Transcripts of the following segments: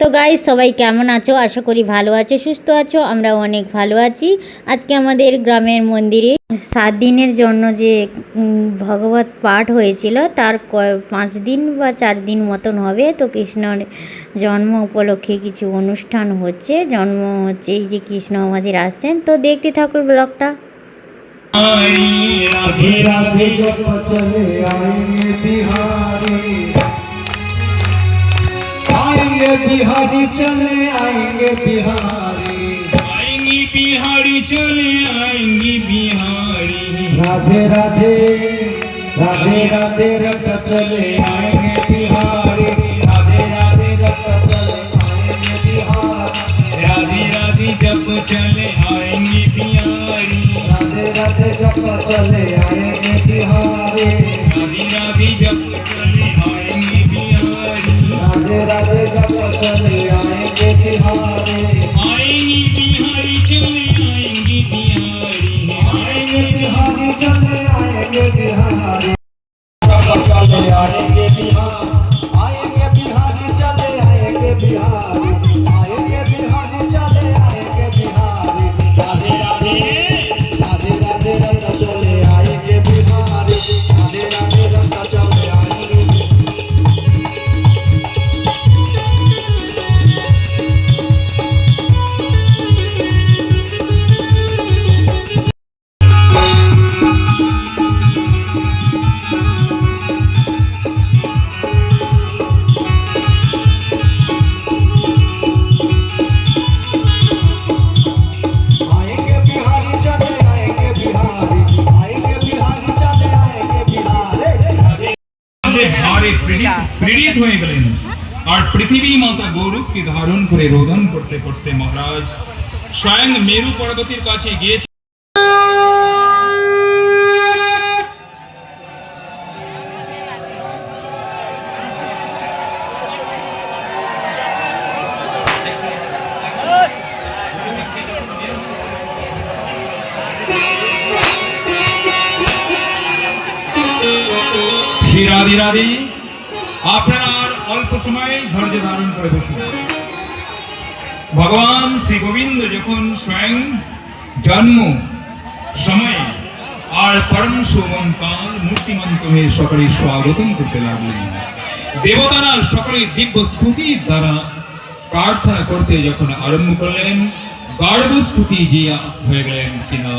তো গাই সবাই কেমন আছো? আশা করি ভালো আছো, সুস্থ আছো আমরা অনেক ভালো আছি। আজকে আমাদের গ্রামের মন্দিরে সাত দিনের জন্য যে ভগবত পাঠ হয়েছিল, তার পাঁচ দিন বা চার দিন মতন হবে। তো কৃষ্ণর জন্ম উপলক্ষে কিছু অনুষ্ঠান হচ্ছে। জন্ম হচ্ছে এই যে কৃষ্ণ আমাদের আসছেন। তো দেখতে থাকুন ব্লগটা রাধে রাধে বিহারী आएँगे बिहारी चले आएँगे बिहारी। आएँगी बिहारी चले आएँगी बिहारी। राधे राधे राधे राधे रट चले आएँगे बिहारी। राधे राधे रट चले आएँगे बिहारी। राधे राधे जब चले आएँगे बिहारी। राधे राधे जब चले आएँगे चले आएँगे बिहार आएँगे बिहारी चले आएँगे बिहारी। ভারে পীড়িত পীড়িত হয়ে গেলেন। আর পৃথিবী মাতা গৌরবকে ধারণ করে রোদন করতে করতে মহারাজ স্বয়ং মেরু পর্বতের কাছে গিয়েছে রাধে রাধে অল্প সময় ধৈর্য ধারণ করে বসুন। ভগবান শ্রী গোবিন্দ যখন স্বয়ং জন্ম সময়ে আর পরম শোভন কাল মূর্তিমন্ত হয়ে সকলে স্বাগতম করতে লাগলেন দেবতারা সকলে দিব্য স্তুতির দ্বারা প্রার্থনা করতে যখন আরম্ভ করলেন গর্ব স্তুতি যে হয়ে গেলেন কিনা?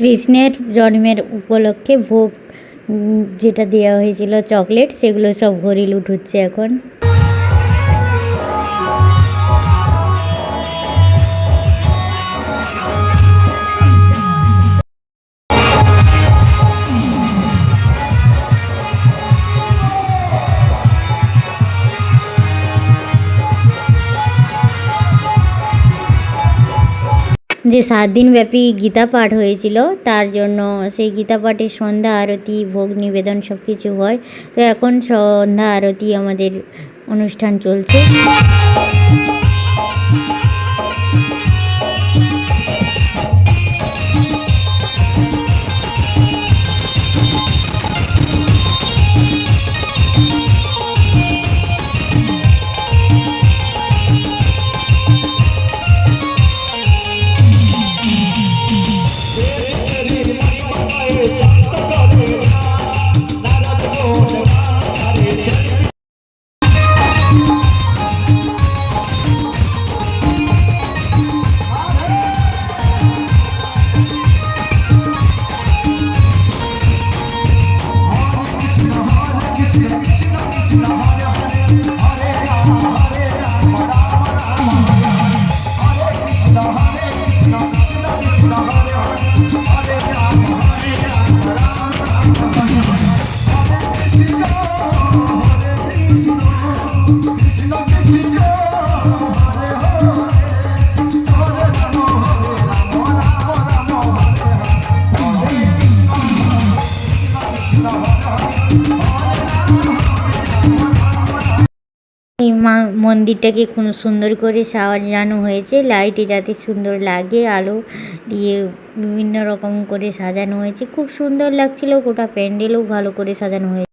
কৃষ্ণের জন্মের উপলক্ষে ভোগ যেটা দেওয়া হয়েছিল চকলেট সেগুলো সব ঘড়ি লুট হচ্ছে এখন। যে সাত দিনব্যাপী গীতা পাঠ হয়েছিল, তার জন্য সেই গীতা পাঠের সন্ধ্যা আরতি, ভোগ নিবেদন সব কিছু হয়। তো এখন সন্ধ্যা আরতি আমাদের অনুষ্ঠান চলছে। মা মন্দিরটাকে খুব সুন্দর করে সাজানো হয়েছে। লাইটে যাতে সুন্দর লাগে, আলো দিয়ে বিভিন্ন রকম করে সাজানো হয়েছে। খুব সুন্দর লাগছিল, গোটা প্যান্ডেলও ভালো করে সাজানো হয়েছে।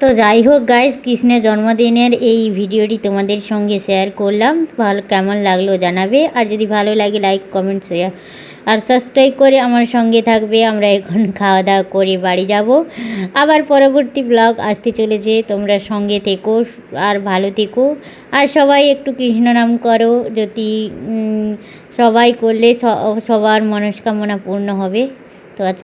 তো যাই হোক গাইস কৃষ্ণের জন্মদিনের এই ভিডিওটি তোমাদের সঙ্গে শেয়ার করলাম। ভালো, কেমন লাগল জানাবে। আর যদি ভালো লাগে লাইক কমেন্ট শেয়ার আর সাবস্ক্রাইব করে আমার সঙ্গে থাকবে। আমরা এখন খাওয়া দাওয়া করে বাড়ি যাব। আবার পরবর্তী ব্লগ আসতে চলেছে। তোমরা সঙ্গে থেকো আর ভালো থেকো। আর সবাই একটু কৃষ্ণ নাম করো। যদি সবাই করলে সবার মনস্কামনা পূর্ণ হবে। তো আজ